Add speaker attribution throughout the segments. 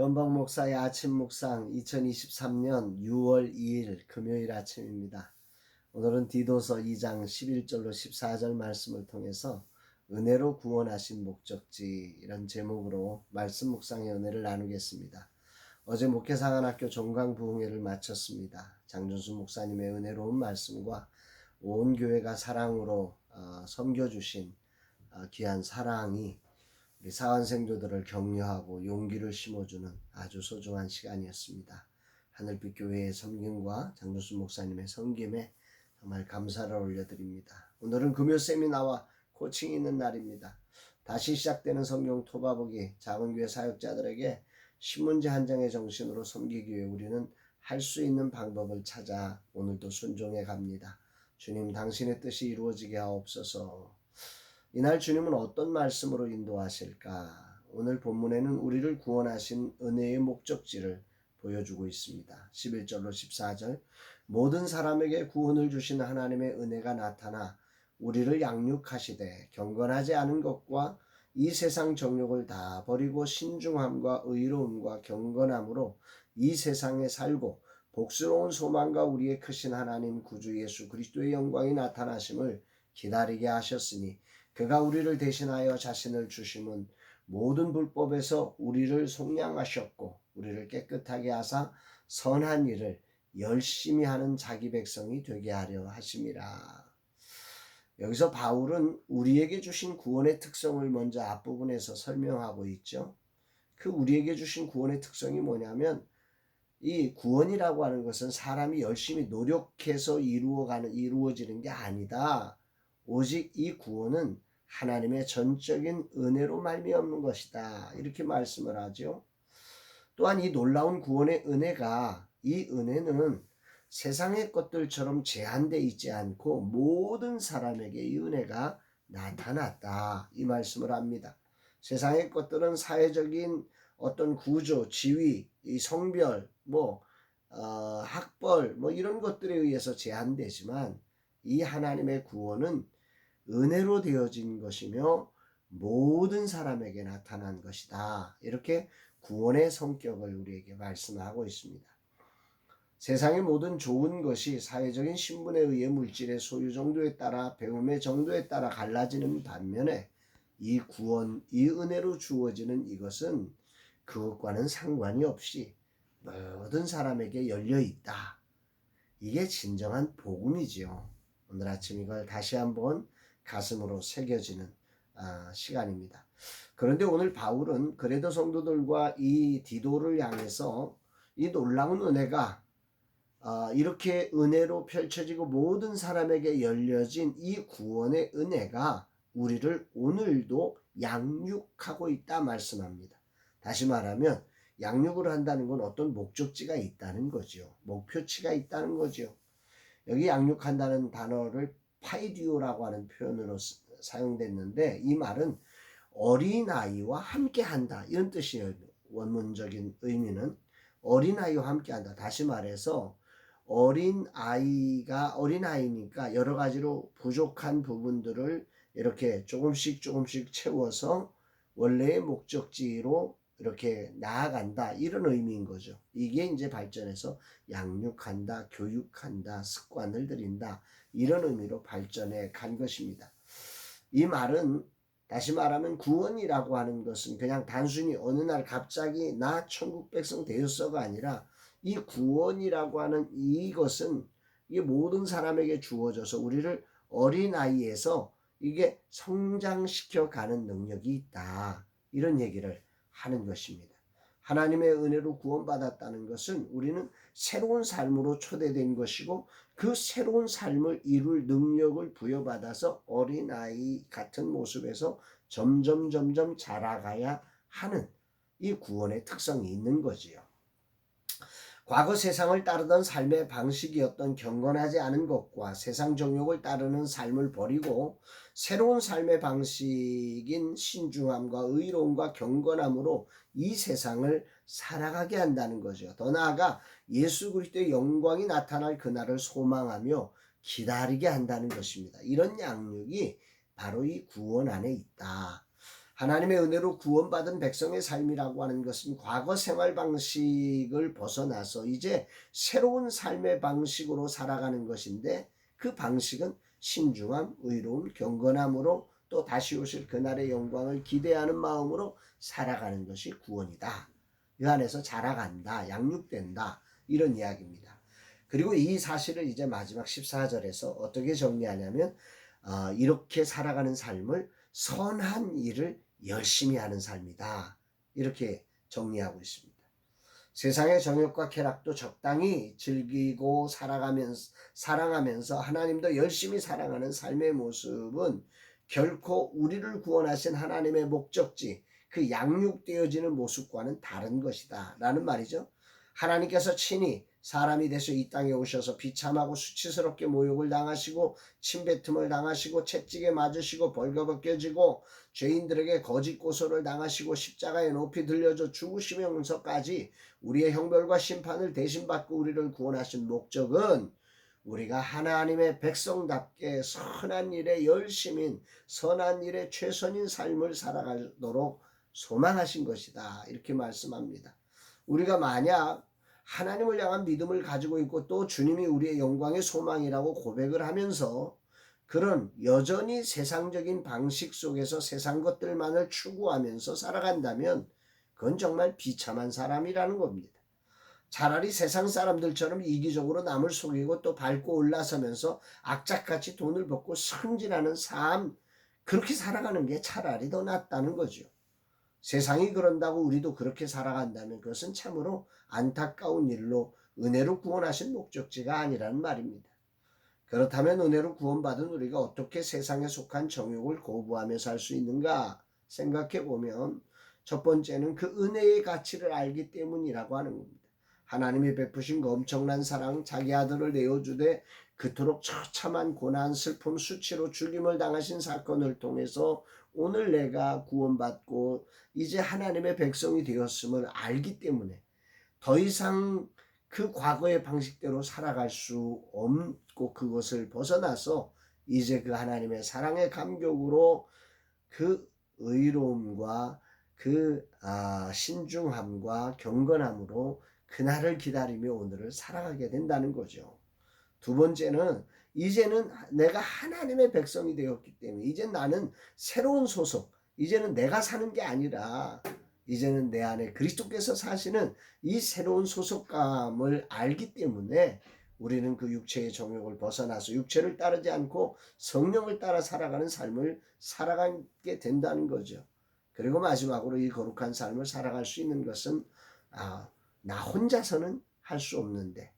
Speaker 1: 변방 목사의 아침 묵상 2023년 6월 2일 금요일 아침입니다. 오늘은 디도서 2장 11절로 14절 말씀을 통해서 은혜로 구원하신 목적지 이런 제목으로 말씀 묵상의 은혜를 나누겠습니다. 어제 목회상한학교 종강 부흥회를 마쳤습니다. 장준수 목사님의 은혜로운 말씀과 온 교회가 사랑으로 어, 섬겨주신 어, 귀한 사랑이 우리 사완생도들을 격려하고 용기를 심어주는 아주 소중한 시간이었습니다. 하늘빛 교회의 섬김과 장준수 목사님의 섬김에 정말 감사를 올려드립니다. 오늘은 금요 세미나와 코칭이 있는 날입니다. 다시 시작되는 성경 토바보기 작은 교회 사역자들에게 신문지 한 장의 정신으로 섬기기 위해 우리는 할 수 있는 방법을 찾아 오늘도 순종해 갑니다. 주님 당신의 뜻이 이루어지게 하옵소서. 이날 주님은 어떤 말씀으로 인도하실까? 오늘 본문에는 우리를 구원하신 은혜의 목적지를 보여주고 있습니다. 11절로 14절 모든 사람에게 구원을 주신 하나님의 은혜가 나타나 우리를 양육하시되 경건하지 않은 것과 이 세상 정욕을 다 버리고 신중함과 의로움과 경건함으로 이 세상에 살고 복스러운 소망과 우리의 크신 하나님 구주 예수 그리스도의 영광이 나타나심을 기다리게 하셨으니 그가 우리를 대신하여 자신을 주심은 모든 불법에서 우리를 속량하셨고 우리를 깨끗하게 하사 선한 일을 열심히 하는 자기 백성이 되게 하려 하심이라. 여기서 바울은 우리에게 주신 구원의 특성을 먼저 앞부분에서 설명하고 있죠. 그 우리에게 주신 구원의 특성이 뭐냐면 이 구원이라고 하는 것은 사람이 열심히 노력해서 이루어가는 이루어지는 게 아니다. 오직 이 구원은 하나님의 전적인 은혜로 말미암는 것이다. 이렇게 말씀을 하죠. 또한 이 놀라운 구원의 은혜가 이 은혜는 세상의 것들처럼 제한돼 있지 않고 모든 사람에게 이 은혜가 나타났다. 이 말씀을 합니다. 세상의 것들은 사회적인 어떤 구조, 지위, 이 성별, 뭐 어, 학벌, 뭐 이런 것들에 의해서 제한되지만 이 하나님의 구원은 은혜로 되어진 것이며 모든 사람에게 나타난 것이다. 이렇게 구원의 성격을 우리에게 말씀하고 있습니다. 세상의 모든 좋은 것이 사회적인 신분에 의해 물질의 소유 정도에 따라 배움의 정도에 따라 갈라지는 반면에 이 구원, 이 은혜로 주어지는 이것은 그것과는 상관이 없이 모든 사람에게 열려 있다. 이게 진정한 복음이지요. 오늘 아침 이걸 다시 한번 가슴으로 새겨지는 아, 시간입니다. 그런데 오늘 바울은 그레도 성도들과 이 디도를 향해서 이 놀라운 은혜가 아, 이렇게 은혜로 펼쳐지고 모든 사람에게 열려진 이 구원의 은혜가 우리를 오늘도 양육하고 있다 말씀합니다. 다시 말하면 양육을 한다는 건 어떤 목적지가 있다는 거죠. 목표치가 있다는 거죠. 여기 양육한다는 단어를 파이디오라고 하는 표현으로 사용됐는데 이 말은 어린아이와 함께 한다 이런 뜻이에요. 원문적인 의미는 어린아이와 함께 한다. 다시 말해서 어린아이가 어린아이니까 여러 가지로 부족한 부분들을 이렇게 조금씩 조금씩 채워서 원래의 목적지로 이렇게 나아간다 이런 의미인 거죠. 이게 이제 발전해서 양육한다, 교육한다, 습관을 들인다 이런 의미로 발전해 간 것입니다. 이 말은 다시 말하면 구원이라고 하는 것은 그냥 단순히 어느 날 갑자기 나 천국 백성 되었어가 아니라 이 구원이라고 하는 이것은 이게 모든 사람에게 주어져서 우리를 어린 아이에서 이게 성장시켜 가는 능력이 있다. 이런 얘기를 하는 것입니다. 하나님의 은혜로 구원받았다는 것은 우리는 새로운 삶으로 초대된 것이고 그 새로운 삶을 이룰 능력을 부여받아서 어린아이 같은 모습에서 점점 점점 자라가야 하는 이 구원의 특성이 있는 거지요. 과거 세상을 따르던 삶의 방식이었던 경건하지 않은 것과 세상 정욕을 따르는 삶을 버리고 새로운 삶의 방식인 신중함과 의로움과 경건함으로 이 세상을 살아가게 한다는 거죠. 더 나아가 예수 그리스도의 영광이 나타날 그날을 소망하며 기다리게 한다는 것입니다. 이런 양육이 바로 이 구원 안에 있다. 하나님의 은혜로 구원받은 백성의 삶이라고 하는 것은 과거 생활 방식을 벗어나서 이제 새로운 삶의 방식으로 살아가는 것인데 그 방식은 신중함, 의로움, 경건함으로 또 다시 오실 그날의 영광을 기대하는 마음으로 살아가는 것이 구원이다. 이 안에서 자라간다, 양육된다 이런 이야기입니다. 그리고 이 사실을 이제 마지막 14절에서 어떻게 정리하냐면 어, 이렇게 살아가는 삶을 선한 일을 열심히 하는 삶이다. 이렇게 정리하고 있습니다. 세상의 정욕과 쾌락도 적당히 즐기고 살아가면서 사랑하면서 하나님도 열심히 사랑하는 삶의 모습은 결코 우리를 구원하신 하나님의 목적지 그 양육되어지는 모습과는 다른 것이다. 라는 말이죠. 하나님께서 친히 사람이 돼서 이 땅에 오셔서 비참하고 수치스럽게 모욕을 당하시고 침뱉음을 당하시고 채찍에 맞으시고 벌거벗겨지고 죄인들에게 거짓 고소를 당하시고 십자가에 높이 들려져 죽으시면서까지 우리의 형벌과 심판을 대신 받고 우리를 구원하신 목적은 우리가 하나님의 백성답게 선한 일에 열심인 선한 일에 최선인 삶을 살아가도록 소망하신 것이다. 이렇게 말씀합니다. 우리가 만약 하나님을 향한 믿음을 가지고 있고 또 주님이 우리의 영광의 소망이라고 고백을 하면서 그런 여전히 세상적인 방식 속에서 세상 것들만을 추구하면서 살아간다면 그건 정말 비참한 사람이라는 겁니다. 차라리 세상 사람들처럼 이기적으로 남을 속이고 또 밟고 올라서면서 악착같이 돈을 벌고 승진하는 삶 그렇게 살아가는 게 차라리 더 낫다는 거죠. 세상이 그런다고 우리도 그렇게 살아간다면 그것은 참으로 안타까운 일로 은혜로 구원하신 목적지가 아니라는 말입니다. 그렇다면 은혜로 구원받은 우리가 어떻게 세상에 속한 정욕을 거부하며 살 수 있는가 생각해 보면 첫 번째는 그 은혜의 가치를 알기 때문이라고 하는 겁니다. 하나님이 베푸신 그 엄청난 사랑, 자기 아들을 내어주되 그토록 처참한 고난, 슬픔, 수치로 죽임을 당하신 사건을 통해서 오늘 내가 구원받고 이제 하나님의 백성이 되었음을 알기 때문에 더 이상 그 과거의 방식대로 살아갈 수 없고 그것을 벗어나서 이제 그 하나님의 사랑의 감격으로 그 의로움과 그 아, 신중함과 경건함으로 그날을 기다리며 오늘을 살아가게 된다는 거죠. 두 번째는 이제는 내가 하나님의 백성이 되었기 때문에 이제 나는 새로운 소속, 이제는 내가 사는 게 아니라 이제는 내 안에 그리스도께서 사시는 이 새로운 소속감을 알기 때문에 우리는 그 육체의 정욕을 벗어나서 육체를 따르지 않고 성령을 따라 살아가는 삶을 살아가게 된다는 거죠. 그리고 마지막으로 이 거룩한 삶을 살아갈 수 있는 것은 아, 나 혼자서는 할 수 없는데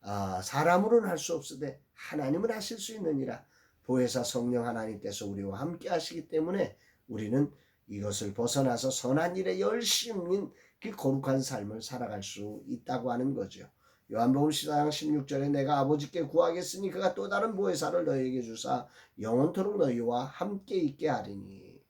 Speaker 1: 아, 사람으로는 할 수 없으되 하나님은 하실 수 있느니라 보혜사 성령 하나님께서 우리와 함께 하시기 때문에 우리는 이것을 벗어나서 선한 일에 열심인 그 거룩한 삶을 살아갈 수 있다고 하는 거죠. 요한복음 14장 16절에 내가 아버지께 구하겠으니 그가 또 다른 보혜사를 너희에게 주사 영원토록 너희와 함께 있게 하리니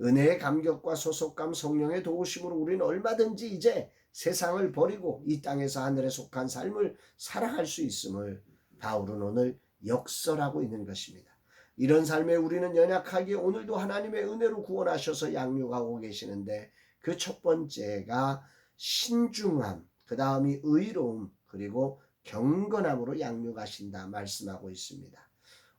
Speaker 1: 은혜의 감격과 소속감 성령의 도우심으로 우리는 얼마든지 이제 세상을 버리고 이 땅에서 하늘에 속한 삶을 살아갈 수 있음을 바울은 오늘 역설하고 있는 것입니다. 이런 삶에 우리는 연약하기에 오늘도 하나님의 은혜로 구원하셔서 양육하고 계시는데 그 첫 번째가 신중함, 그 다음이 의로움, 그리고 경건함으로 양육하신다 말씀하고 있습니다.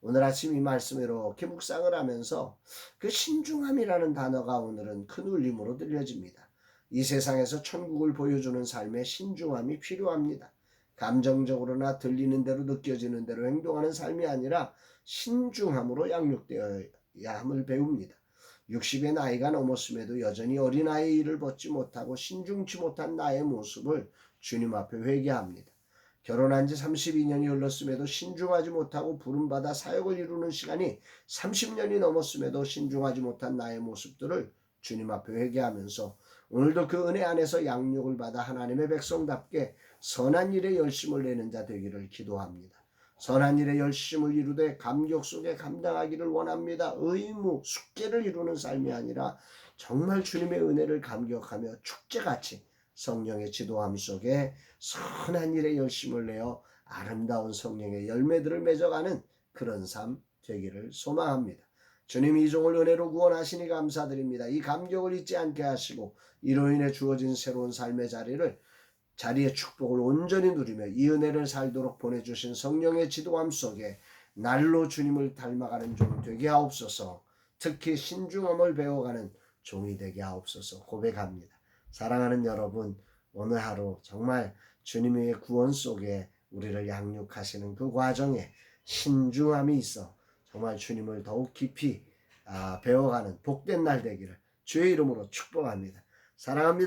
Speaker 1: 오늘 아침 이 말씀 이렇게 묵상을 하면서 그 신중함이라는 단어가 오늘은 큰 울림으로 들려집니다. 이 세상에서 천국을 보여주는 삶에 신중함이 필요합니다. 감정적으로나 들리는 대로 느껴지는 대로 행동하는 삶이 아니라 신중함으로 양육되어야 함을 배웁니다. 60의 나이가 넘었음에도 여전히 어린아이의 일을 벗지 못하고 신중치 못한 나의 모습을 주님 앞에 회개합니다. 결혼한 지 32년이 흘렀음에도 신중하지 못하고 부름받아 사역을 이루는 시간이 30년이 넘었음에도 신중하지 못한 나의 모습들을 주님 앞에 회개하면서 오늘도 그 은혜 안에서 양육을 받아 하나님의 백성답게 선한 일에 열심을 내는 자 되기를 기도합니다. 선한 일에 열심을 이루되 감격 속에 감당하기를 원합니다. 의무, 숙제를 이루는 삶이 아니라 정말 주님의 은혜를 감격하며 축제같이 성령의 지도함 속에 선한 일에 열심을 내어 아름다운 성령의 열매들을 맺어가는 그런 삶 되기를 소망합니다. 주님 이 종을 은혜로 구원하시니 감사드립니다. 이 감격을 잊지 않게 하시고 이로 인해 주어진 새로운 삶의 자리를 자리의 축복을 온전히 누리며 이 은혜를 살도록 보내주신 성령의 지도함 속에 날로 주님을 닮아가는 종 되게 하옵소서. 특히 신중함을 배워가는 종이 되게 하옵소서 고백합니다. 사랑하는 여러분, 오늘 하루 정말 주님의 구원 속에 우리를 양육하시는 그 과정에 신중함이 있어 정말 주님을 더욱 깊이 아, 배워가는 복된 날 되기를 주의 이름으로 축복합니다. 사랑합니다.